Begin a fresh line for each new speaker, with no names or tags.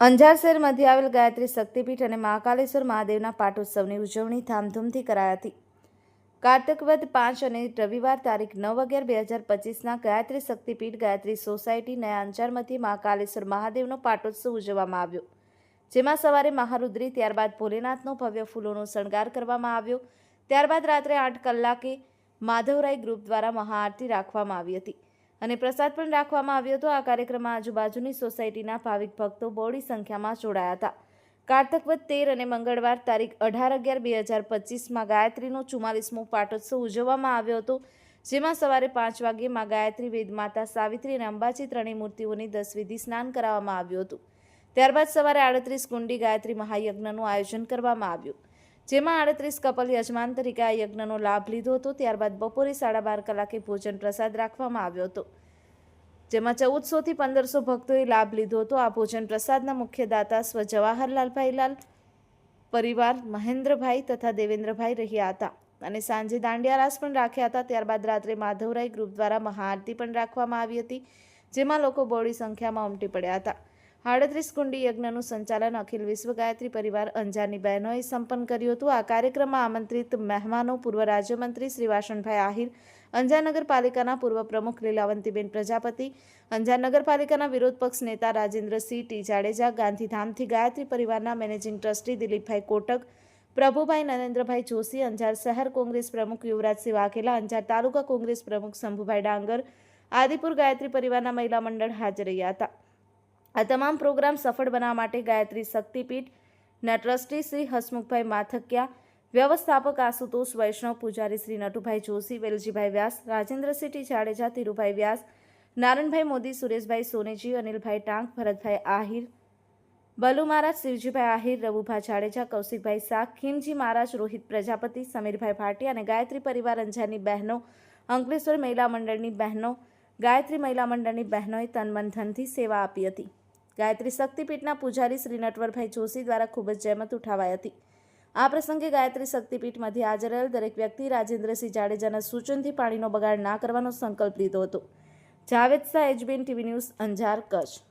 અંજાર શહેરમાંથી આવેલ ગાયત્રી શક્તિપીઠ અને મહાકાલેશ્વર મહાદેવના પાટોત્સવની ઉજવણી ધામધૂમથી કરાઈ હતી. કાર્તકવદ પાંચ અને રવિવાર તારીખ નવ અગિયાર બે હજાર પચીસના ગાયત્રી શક્તિપીઠ ગાયત્રી સોસાયટી નયા અંજારમાંથી મહાકાલેશ્વર મહાદેવનો પાટોત્સવ ઉજવવામાં આવ્યો, જેમાં સવારે મહારુદ્રી, ત્યારબાદ ભોલેનાથનો ભવ્ય ફૂલોનો શણગાર કરવામાં આવ્યો, ત્યારબાદ રાત્રે આઠ કલાકે માધવરાય ગ્રુપ દ્વારા મહાઆરતી રાખવામાં આવી હતી. અને પ્રસાદ પણ રાખવામાં આવ્યો હતો. આ કાર્યક્રમમાં આજુબાજુની સોસાયટીના ભાવિક ભક્તો બહોળી સંખ્યામાં જોડાયા હતા. કારતકવદ તેર અને મંગળવાર તારીખ અઢાર અગિયાર બે હજાર પચીસમાં ગાયત્રીનો ચુમ્માલીસમો પાટોત્સવ ઉજવવામાં આવ્યો હતો, જેમાં સવારે પાંચ વાગ્યે માં ગાયત્રી વેદ માતા સાવિત્રી અને અંબાજી ત્રણેય મૂર્તિઓની દસ વિધિ સ્નાન કરાવવામાં આવ્યું હતું. ત્યારબાદ સવારે આડત્રીસ કુંડી ગાયત્રી મહાયજ્ઞનું આયોજન કરવામાં આવ્યું. જેમાં આડત્રીસ કપલ યજમાન તરીકે આ યજ્ઞનો લાભ લીધો હતો. ત્યારબાદ બપોરે સાડા બાર કલાકે ભોજન પ્રસાદ રાખવામાં આવ્યો હતો. જેમાં ચૌદસોથી પંદરસો ભક્તોએ લાભ લીધો હતો. આ ભોજન પ્રસાદના મુખ્ય દાતા સ્વ જવાહરલાલભાઈ લાલ, પરિવાર મહેન્દ્રભાઈ તથા દેવેન્દ્રભાઈ રહ્યા હતા અને સાંજે દાંડિયારાસ પણ રાખ્યા હતા. ત્યારબાદ રાત્રે માધવરાય ગ્રુપ દ્વારા મહાઆરતી પણ રાખવામાં આવી હતી, જેમાં લોકો બહોળી સંખ્યામાં ઉમટી પડ્યા હતા. આડત્રીસ કુંડી યજ્ઞનું સંચાલન અખિલ વિશ્વ ગાયત્રી પરિવાર અંજારની બહેનોએ સંપન્ન કર્યું હતું. આ કાર્યક્રમમાં આમંત્રિત મહેમાનો, પૂર્વ રાજ્યમંત્રી શ્રી વાસણભાઈ આહિર, અંજાર નગરપાલિકાના પૂર્વ પ્રમુખ લીલાવંતીબેન પ્રજાપતિ, અંજાર નગરપાલિકાના વિરોધ પક્ષ નેતા રાજેન્દ્રસિંહ ટી. જાડેજા, ગાંધીધામથી ગાયત્રી પરિવારના મેનેજિંગ ટ્રસ્ટી દિલીપભાઈ કોટક, પ્રભુભાઈ નરેન્દ્રભાઈ જોશી, અંજાર શહેર કોંગ્રેસ પ્રમુખ યુવરાજસિંહ વાઘેલા, અંજાર તાલુકા કોંગ્રેસ પ્રમુખ શંભુભાઈ ડાંગર, આદિપુર ગાયત્રી પરિવારના મહિલા મંડળ હાજર રહ્યા હતા. આ તમામ પ્રોગ્રામ સફળ બનાવવા માટે ગાયત્રી શક્તિપીઠના ટ્રસ્ટી શ્રી હસમુખભાઈ માથકિયા, વ્યવસ્થાપક આશુતોષ વૈષ્ણવ પૂજારી શ્રી નટુભાઈ જોશી, વેલજીભાઈ વ્યાસ રાજેન્દ્રસિંહ જાડેજા, ધીરુભાઈ વ્યાસ, નારણભાઈ મોદી, સુરેશભાઈ સોનેજી, અનિલભાઈ ટાંક, ભરતભાઈ આહિર, બલુ મહારાજ, શિવજીભાઈ આહિર રવુભા જાડેજા, કૌશિકભાઈ શાહ, ખીમજી મહારાજ, રોહિત પ્રજાપતિ, સમીરભાઈ ભાટી અને ગાયત્રી પરિવાર અંજારની બહેનો, અંકલેશ્વર મહિલા મંડળની બહેનો, ગાયત્રી મહિલા મંડળની બહેનોએ તન સેવા આપી હતી. ગાયત્રી શક્તિપીઠના પૂજારી શ્રી નટવરભાઈ જોશી દ્વારા ખૂબ જ જહેમત ઉઠાવાઈ હતી. આ પ્રસંગે ગાયત્રી શક્તિપીઠમાંથી હાજર રહેલ દરેક વ્યક્તિ રાજેન્દ્રસિંહ જાડેજાના સૂચનથી પાણીનો બગાડ ના કરવાનો સંકલ્પ લીધો હતો. Javed Shah HBN TV news, Anjar, Kutch.